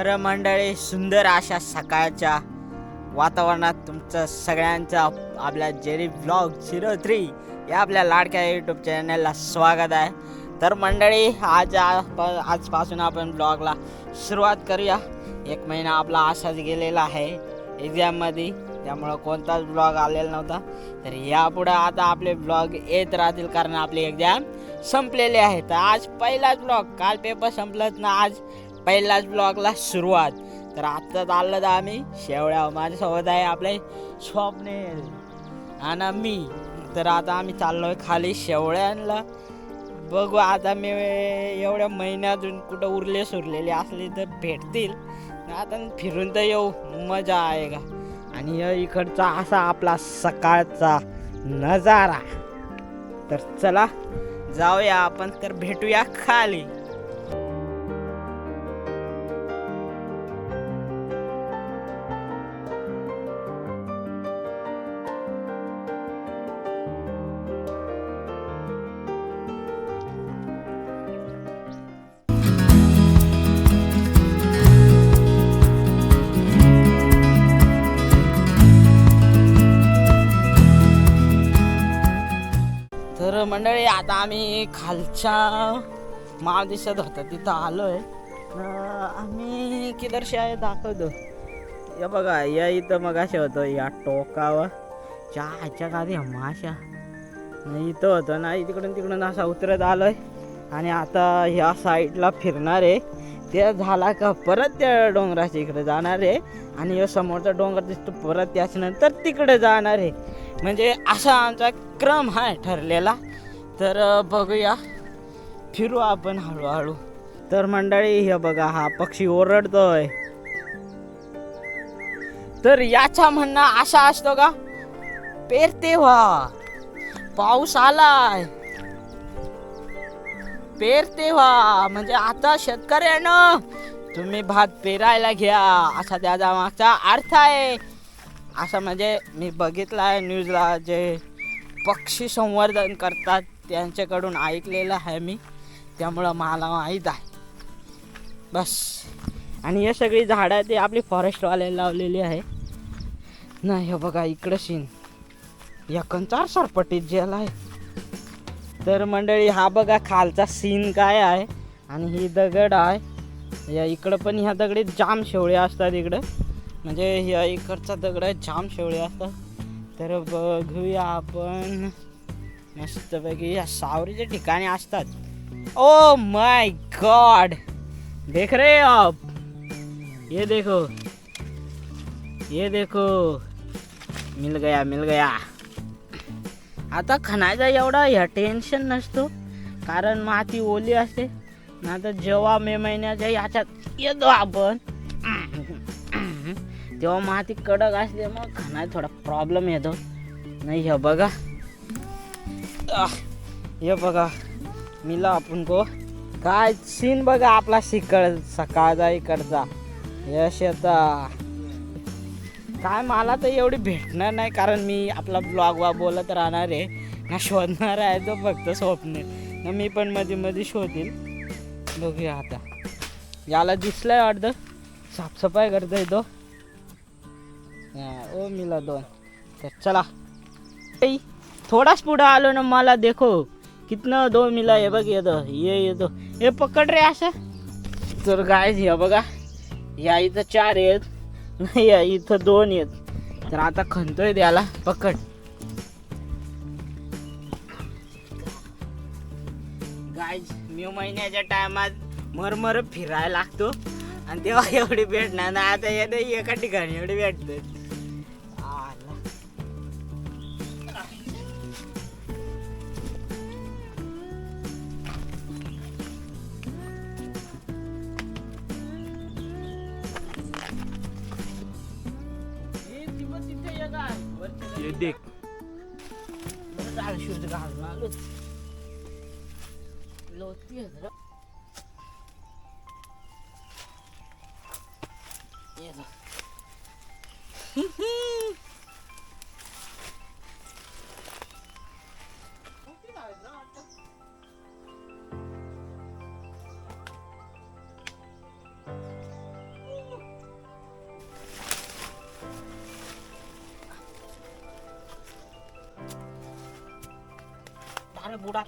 तर मंडळी सुंदर अशा सकाळच्या वातावरणात तुमचं सगळ्यांचं आपल्या जेरी ब्लॉग झिरो थ्री या आपल्या लाडक्या यूट्यूब चॅनलला स्वागत आहे. तर मंडळी आज आजपासून आपण ब्लॉगला सुरुवात करूया. एक महिना आपला असाच गेलेला आहे एक्झाममध्ये त्यामुळं कोणताच ब्लॉग आलेला नव्हता. तर यापुढं आता आपले ब्लॉग येत राहतील कारण आपली एक्झाम संपलेली आहे. तर आज पहिलाच ब्लॉग काल पेपर संपलंच ना आज पहिलाच ब्लॉगला सुरुवात. तर आत्ता चाललं तर आम्ही. शेवळ्या माझ्यासोबत आहे आपले स्वप्नेल आणि मी. तर आता आम्ही चाललोय खाली शेवळ्यांना बघू आता मी एवढ्या महिन्यातून कुठं उरले सुरलेले असले तर भेटतील. आता फिरून तर येऊ. मजा आहे का? आणि इकडचा असा आपला सकाळचा नजारा. तर चला जाऊया आपण. तर भेटूया खाली. तर मंडळी आता आम्ही खालच्या महादेशात दिसत होता. तिथं आलोय. आहे आम्ही किदर्शी आहे दाखवतो. या बघा या इथं मग अशा होतं या टोकावर. चहाच्या गादी माशा इथं होतं ना तिकडून तिकडून असा उतरत आलोय. आणि आता ह्या साईडला फिरणार आहे. ते झाला का परत त्या डोंगराच्या इकडे जाणार आहे. आणि समोरचा डोंगर दिसतो परत त्याच्यानंतर तिकडे जाणार आहे. म्हणजे असा आमचा क्रम आहे ठरलेला. तर बघूया. फिरू आपण हळूहळू. तर मंडळी हे बघा हा पक्षी ओरडतोय. तर याचा म्हणणं असा असतो का? पेरते व्हा पाऊस आलाय. पेरते व्हा म्हणजे आता शेतकऱ्यानं तुम्ही भात पेरायला घ्या असा त्याचा मागचा अर्थ आहे. असं म्हणजे मी बघितलं आहे न्यूजला जे पक्षी संवर्धन करतात त्यांच्याकडून ऐकलेलं आहे मी. त्यामुळं मला माहीत आहे. बस. आणि हे सगळी झाडं ते आपली फॉरेस्टवाले लावलेली आहे. नाही हे बघा इकडं सीन या सरपटीत जेल आहे. तर मंडळी हा बघा खालचा सीन काय आहे. आणि ही दगड आहे. या इकडं पण ह्या दगडीत जाम शेवळे असतात इकडं. म्हणजे ह्या इकडचा दगड जाम शेवळे असतात. तर बघूया आपण. मस्तपैकी या सावरीच्या ठिकाणी असतात. ओ माय गॉड देख रे आप. ये देखो. ये देखो. मिल गया मिल गया. आता खणायचा एवढा ह्या टेन्शन नसतो. कारण माती ओली असते. ना तर जेव्हा मे महिन्याच्या याच्यात येतो आपण. तेव्हा माती कडक असते मग खाणार थोडा प्रॉब्लेम येतो. नाही हे बघा. हे बघा. मिला आपण को. काय सीन बघा आपला शिकड सकाळचा इकडचा. यश येता काय मला तर एवढी भेटणार नाही कारण मी आपला ब्लॉग वा बोलत राहणार आहे. ना शोधणार आहे तो फक्त स्वप्न. ना मी पण मध्ये मध्ये शोधील बघूया आता. याला दिसलंय वाटतं. साफसफाई करतोय तो. ओ मिला दोन. तर चला. थोडाच पुढं आलो ना मला देखो. कितना दो मिला हे बघ येतो ये येतो हे पकड रे असं तर गाय हे बघा. या इथं चार आहेत. नाही या इथं दोन आहेत. तर आता खणतोय द्याला पकड. गाय मे महिन्याच्या टायमात मरमर फिरायला लागतो. आणि तेव्हा एवढी भेटणार ना आता येणं एका ठिकाणी एवढी भेटतोय वरच्या ये देख बरं झालं शूज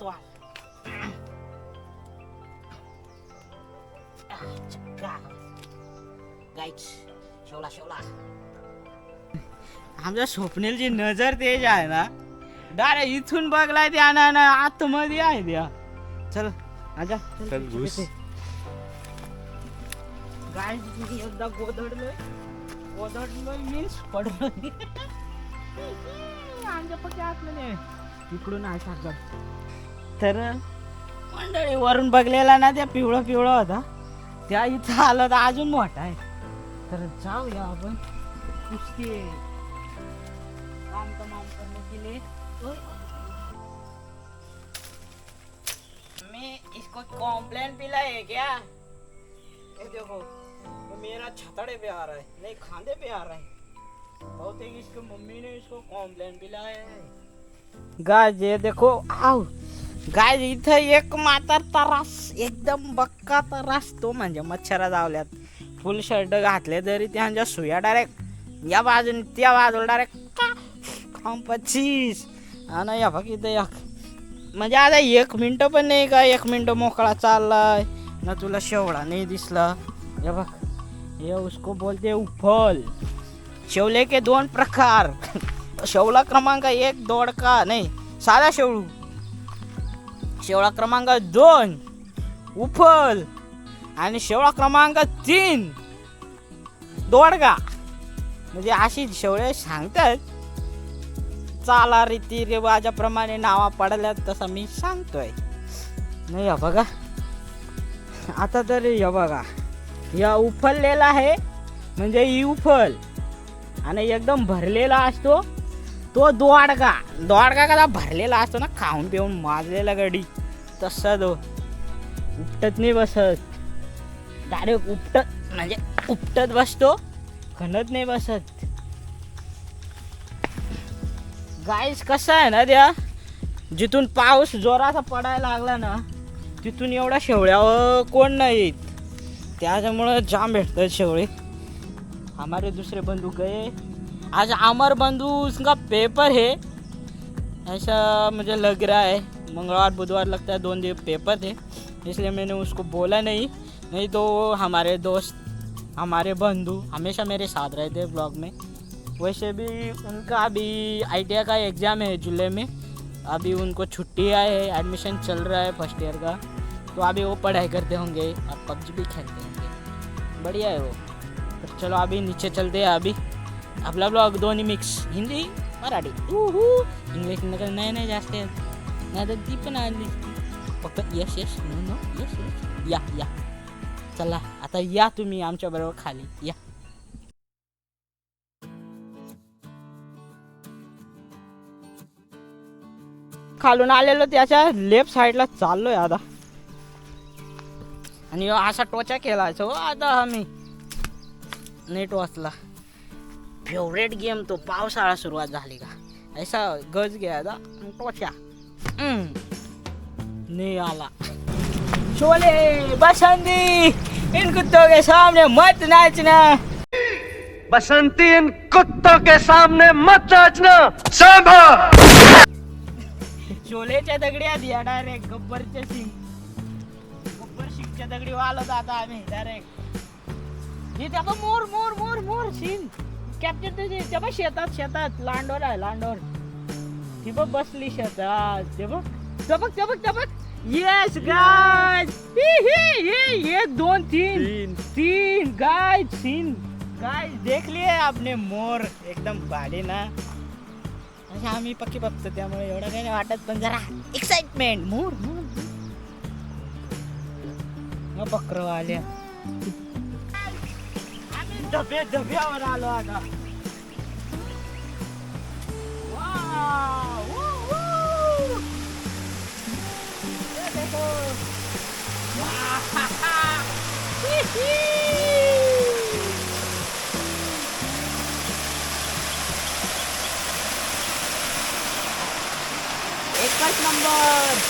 वा गाईच शेवला शेवला आमच्या स्वप्नीलची नजर तेज आहे ना? डायरेक्ट इथून बघलाय ना ना आतमध्ये आहे त्या चल आजा. चल, घुस. गाय एकदा गोधडलोय. गोधडलोय मीन्स पडलोय. आमच्या पक्की आतमध्ये. इकडून आहे साखर तर मंडळी वरून बघलेला ना त्या पिवळा पिवळा होता. त्या इथं आलं तर अजून मोठा आहे. तर जाऊया आपण. कुस्ती काम मैं इसको कॉम्प्लेन पिला है क्या? ये देखो मेरा छतड़े पे आ रहा है. नहीं खांदे पे आ रहा है. बहुत एक इसकी मम्मी ने इसको कॉम्प्लेन पिलाया है. गाय जे देखो आव गाय इथं एक मातर तरास एकदम बक्का तरास. तो म्हणजे मच्छरा जावल्यात. फुल शर्ट घातले तरी त्यांच्या सुया डायरेक्ट या बाजूने त्या बाजूला डायरेक्ट पच्चीस. आणि या बघ इथं एक. म्हणजे आता एक मिनटं पण नाही का? एक मिनटं मोकळा चाललाय. ना तुला शेवळा नाही दिसला. हे बघ. हे उसको बोलते उफल. शेवले के दोन प्रकार. शेवला क्रमांक एक दोडका नाही साधा शेवळू. शेवळा क्रमांक दोन उफल. आणि शेवळा क्रमांक तीन दोडगा. म्हणजे अशी शेवळे सांगतात. चाला रीती रिवाजाप्रमाणे नावा पडल्यात तसं मी सांगतोय. नाही या बघा. आता तरी या बघा. या उफललेला आहे म्हणजे ही उफल. आणि एकदम भरलेला असतो. तो दोडगा दोडगा कदा भरलेला असतो ना खाऊन पिऊन माजलेला गडी. तसा तो. उपटत नाही बसत. डायरेक्ट उपटत म्हणजे उपटत बसतो खणत नाही बसत. गाईस कसं आहे ना त्या जिथून पाऊस जोराचा पडायला लागला ना तिथून एवढ्या शेवळ्यावर कोण नाही येत त्याच्यामुळं जाम भेटतात शेवळे. हमारे दुसरे बंधू गए आज अमर बंधु, उसका पेपर है। ऐसा मुझे लग रहा है। मंगलवार, बुधवार लगता है, दोनों दिन पेपर थे। इसलिए मैंने उसको बोला नहीं। नहीं तो हमारे दोस्त, हमारे बंधु हमेशा मेरे साथ रहते ब्लॉग में। वैसे भी उनका अभी आईटीआई का एग्ज़ाम है जुलाई में। अभी उनको छुट्टी आए है एडमिशन चल रहा है फ़र्स्ट ईयर का। तो अभी वो पढ़ाई करते होंगे और पबजी भी खेलते होंगे। बढ़िया है वो। चलो अभी नीचे चलते हैं अभी। आपला ब्लॉग दोन्ही मिक्स हिंदी मराठी. उहू. इंग्लिश नका नाही नाही जास्त येत. नाही तर ती पण आली. फक्त यश यश नो नो यश यश या या. चला आता या तुम्ही आमच्या बरोबर खाली. या. खालून आलेलो त्याच्या लेफ्ट साईडला चाललोय आता. आणि असा टोचा केला हो आता आम्ही नेट वाचला फेवरेट गेम तो पावसाळा सुरुवात झाली का? ऐसा गज घ्यायचा टोचा. नहीं आला. शोले बसंती इन कुत्तों के सामने मत नाचना. बसंती इन कुत्तों के सामने मत नाचना. सांभा! शोलेच्या दगड्या दिया डायरेक्ट गब्बरच्या सिंग. गब्बर सिंगच्या दगडी वालत आता आम्ही डायरेक्ट हे त्या मोर मोर मोर मोर सिंग. कॅप्चर त्याचे त्या बघ शेतात शेतात लांडोर आहे लांडोर. ती बघ बसली शेतात ते बघ. ते ते ते बघ. येस गाय एक दोन तीन. तीन. गाय तीन. गाय देख लिए आपने मोर. एकदम भारी ना. अशा आम्ही पक्की बघतो त्यामुळे एवढं काही नाही वाटत पण जरा एक्साइटमेंट मोर मोर मग बकर आल्या. आम्ही धबे धब्यावर आलो आता वाव, एकच नंबर.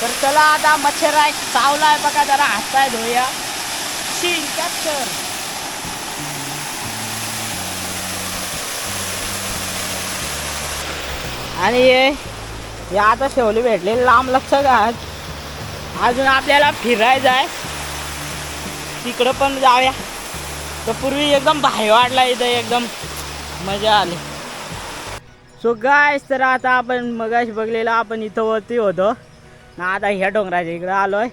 तर चला आता मच्छर आहे चावलाय बघा जरा हातपाय धुया शीन कॅप्चर आणि हे हे आता शेवली भेटले. लांब लक्ष घाल. अजून आपल्याला फिरायचं आहे. तिकडं पण जाऊया. तर पूर्वी एकदम भाई वाटला इथं एकदम मजा आली. सो गायस तर आता आपण मगाश बघलेलं आपण इथं वरती होतो. ना आता ह्या डोंगराच्या इकडं आलोय.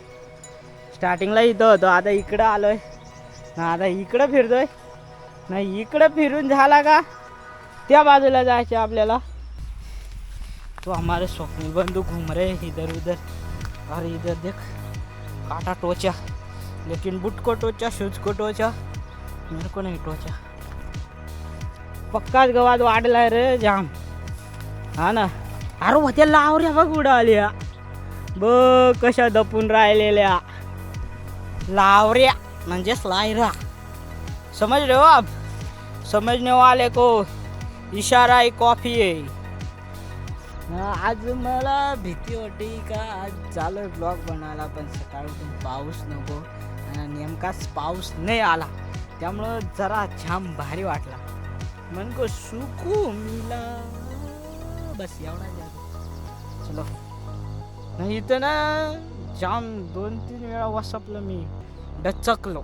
स्टार्टिंगला इथं होतो आता इकडं आलोय. ना आता इकडं फिरतोय. ना इकडं फिरून झाला का त्या बाजूला जायचं आपल्याला. तो हमारे स्वप्न बंधु घूम रहे हैं इधर उधर। और इधर देख काटा टोचा लेकिन बुट को टोचा शूज को टोचा मेरे को नहीं टोचा। पक्काच गवात वाढलाय रे जाम। हा ना? अरे होत्या लावऱ्या बघ उडाल्या बघ कशा दपून राहिलेल्या लावऱ्या म्हणजेच लायरा समझ रे हो आप? वाले को इशारा ही कॉफी आहे आज मला भीती वाटते का? आज चालू ब्लॉग बनायला पण सकाळून पाऊस नको आणि नेमकाच पाऊस नाही आला. त्यामुळं जरा छान भारी वाटला. म्हणको सुकू मिला. बस एवढा जास्त चलो. नाही इथं ना जाम दोन तीन वेळा वसपलं मी. डचकलो.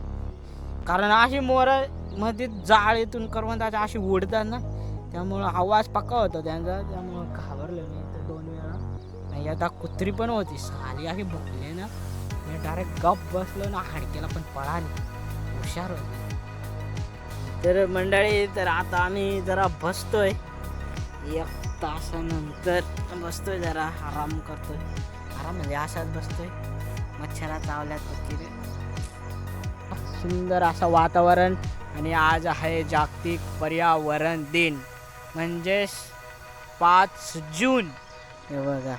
कारण अशी मोरमध्ये जाळीतून करवंदाच्या अशी उडतात ना त्यामुळं आवाज पक्का होता त्यांचा. त्यामुळे नाही आता कुत्री पण होती साली अशी भुकले ना. मी डायरेक्ट गप बसलो ना हाडकेला पण पळाली हुशार होती. तर मंडळी तर आता आम्ही जरा बसतोय. एक तासानंतर बसतोय जरा आराम करतोय. आराम म्हणजे असाच बसतोय. मच्छरा चावल्यात वगैरे. सुंदर असं वातावरण आणि आज आहे जागतिक पर्यावरण दिन. म्हणजेच पाच जून. हे बघा.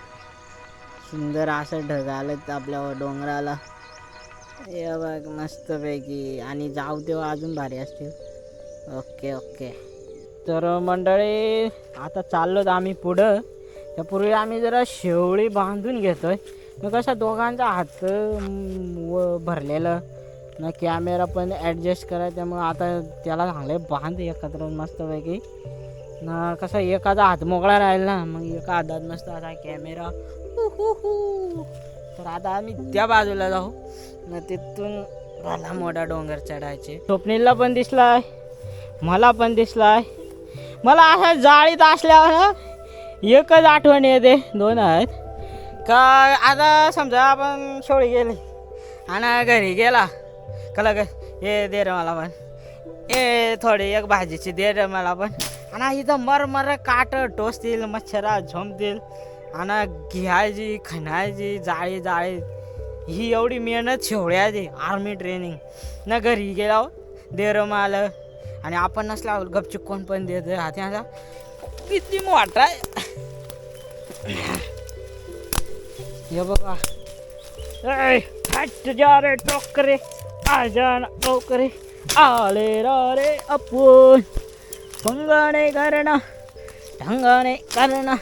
सुंदर असं ढग आलं आपल्या डोंगराला. या बघ मस्तपैकी. आणि जाऊ तेव्हा हो, अजून भारी असतील. Okay okay. तर मंडळी आता चाललो आम्ही पुढं. त्यापूर्वी आम्ही जरा शेवळी बांधून घेतोय. मग कसा दोघांचा हात व भरलेलं. ना कॅमेरा पण ॲडजस्ट करा त्यामुळं आता त्याला चांगले बांध एकत्र मस्तपैकी. ना कसा एखादा हात मोकळा राहील ना मग एका हातात मस्त असा कॅमेरा तर आता आम्ही त्या बाजूला जाऊ. ना तिथून भला मोठा डोंगर चढायचे. स्वप्नीलला पण दिसलाय मला पण दिसलाय. मला असा जाळीत असल्यावर एकच आठवण येते दोन आहेत. का आता समजा आपण शेवळी गेली आणि घरी गेला कला ग हे दे रे मला पण. ए थोडी एक भाजीची दे रे मला पण. आणि इथं मर मर काट टोचतील मच्छरा झोंबतील आणि घ्यायची खणायची जाळी जाळी. ही एवढी मेहनत शेवळ्याची आर्मी ट्रेनिंग ना घरी गेला देरम आलं आणि आपण नसला गपचूप कोण पण देत हात्याचा किती मोठा आहे. हे बघा. हट जा रे टोकरे. आ जाना टोकरे. आले रा रे अपून. पंगाने करना. ढंगाने करना.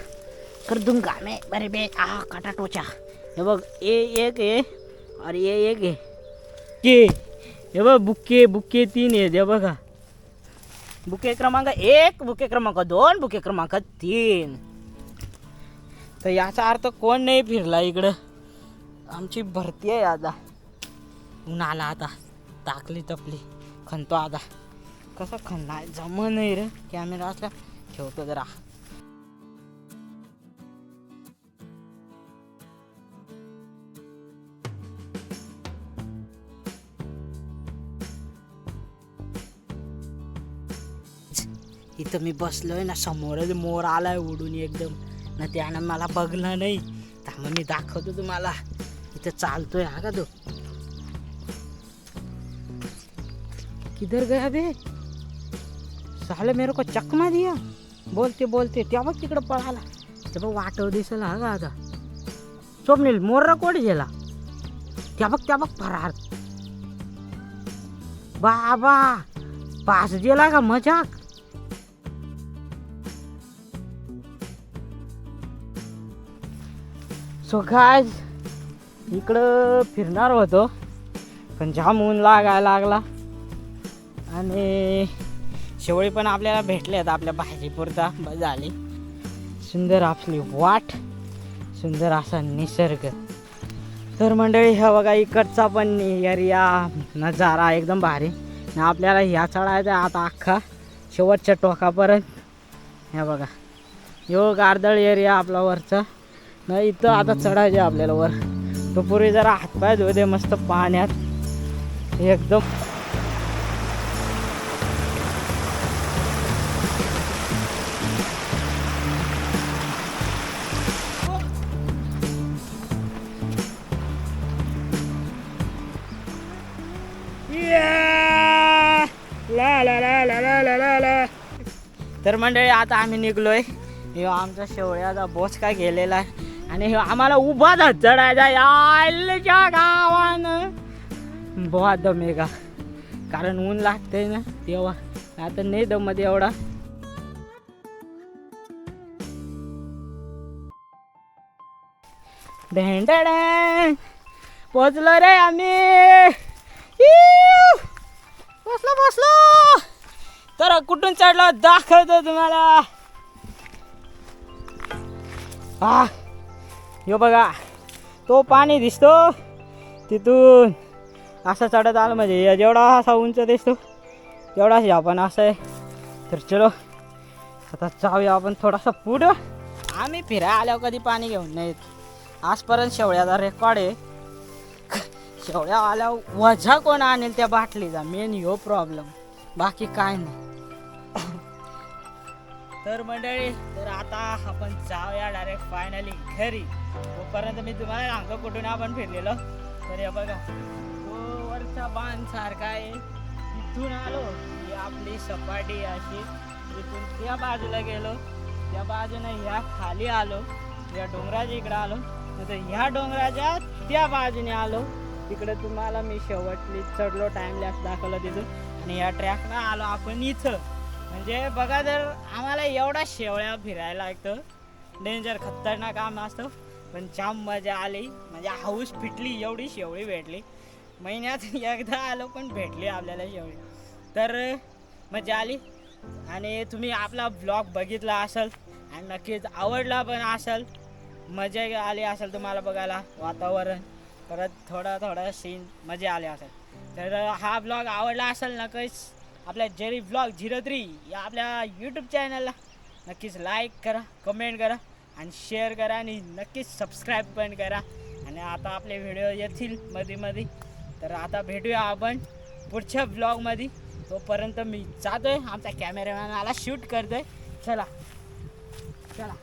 कर दूंगा मैं बरे बे आ काटा टोचा। हे बघ ए एक आहे अरे ए एक आहे के? हे बघ बुके बुके तीन आहेत हे बघा। बुके क्रमांक एक बुके क्रमांक दोन बुके क्रमांक तीन। तर याचा अर्थ कोण नाही फिरला इकडं? आमची भरती आहे आता. उन्हाला आता. टाकली तपली. खणतो आता. कसं खणणार? जम नाही रे. कॅमेरा असला ठेवतो जरा. इथं मी बसलोय ना समोरच मोर आलाय उडून एकदम. ना त्यानं मला बघलं नाही. त्यामुळे मी दाखवतो तुम्हाला. इथं चालतोय हा का तो? किधर गया बे? साले मेरे को चकमा दिया. बोलते बोलते त्या बघ तिकडं पळाला. ते बघ वाटव दिसला हा का आता. स्वप्नील मोर्रा कोण गेला? त्या बघ त्या बघ फरार. बाबा पास दिला का मजाक? सो काय इकडं फिरणार होतो पण जाम ऊन लागायला लागला. आणि शेवळी पण आपल्याला भेटल्यात आपल्या भाजीपुरता. झाली सुंदर आपली वाट सुंदर असा निसर्ग. तर मंडळी ह्या बघा इकडचा पण एरिया नजारा एकदम भारी. आपल्याला ह्या चढायचा आहे आता अख्खा शेवटच्या टोकापर्यंत. ह्या बघा यो गारदळ एरिया आपला वरचा. नाही इथं आता चढायचे आपल्याला वर. तो पूर्वी जरा हातपाय धुते मस्त पाण्यात. एकदम. ला ला ला तर मंडळी आता आम्ही निघलोय. आमचा शेवळ्याचा बोच काय गेलेला आहे. आणि आम्हाला उभा चढायचा यायच्या गावानं. बोवा दमेगा कारण ऊन लागतंय ना तेव्हा. आता नाही दमत एवढा. ढेंडे पोचलो रे आम्ही. बसलो बसलो तर कुठून चढलो? दाखवतो तुम्हाला. हा यो बघा तो पाणी दिसतो तिथून असं चढत आलं म्हणजे या जेवढा असा उंच दिसतो तेवढाच आपण असं आहे. तर चलो आता जाऊया आपण थोडासा पुढं. आम्ही फिरायला आल्यावर कधी पाणी घेऊन नाही आजपर्यंत शेवळ्याचा रेकॉर्ड आहे. शेवळ्या आल्यावर वजा कोण आणेल त्या बाटलीचा? मेन यो प्रॉब्लेम बाकी काय नाही. तर मंडळी तर आता आपण जाऊया डायरेक्ट फायनली घरी. तोपर्यंत मी तुम्हाला रांग कुठून आपण फिरलेलो? तर हे बघा तो वरचा बांध सारखा आहे. तिथून आलो ही आपली सपाटी अशी तिथून त्या बाजूला गेलो. त्या बाजूने ह्या खाली आलो. या डोंगराच्या इकडे आलो. तर ह्या डोंगराच्या त्या बाजूने आलो. तिकडे तुम्हाला मी शेवटली चढलो टाइम लॅप्स दाखवलं तिथून. आणि या ट्रॅकनं आलो आपण इथं. म्हणजे बघा जर आम्हाला एवढा शेवळ्या फिरायला लागतं. डेंजर खतरनाक काम असतं. पण छान मजा आली. म्हणजे हाऊस फिटली एवढी शेवळी भेटली. महिन्यात एकदा आलो पण भेटली आपल्याला शेवळी. तर मजा आली. आणि तुम्ही आपला ब्लॉग बघितला असेल आणि नक्कीच आवडला पण असेल मजा आली असेल तुम्हाला बघायला वातावरण. परत थोडा थोडा सीन मजा आली असेल. तर हा ब्लॉग आवडला असेल नक्कीच आपल्या जेरी ब्लॉग झिरो थ्री या आपल्या यूट्यूब चॅनलला नक्कीच लाईक करा कमेंट करा आणि शेअर करा आणि नक्कीच सबस्क्राईब पण करा. आणि आता आपले व्हिडिओ येतील मध्ये मध्ये तर आता भेटूया आपण पुढच्या ब्लॉगमध्ये तोपर्यंत मी जातोय. आमचा कॅमेरामॅन आला शूट करतोय. चला. चला.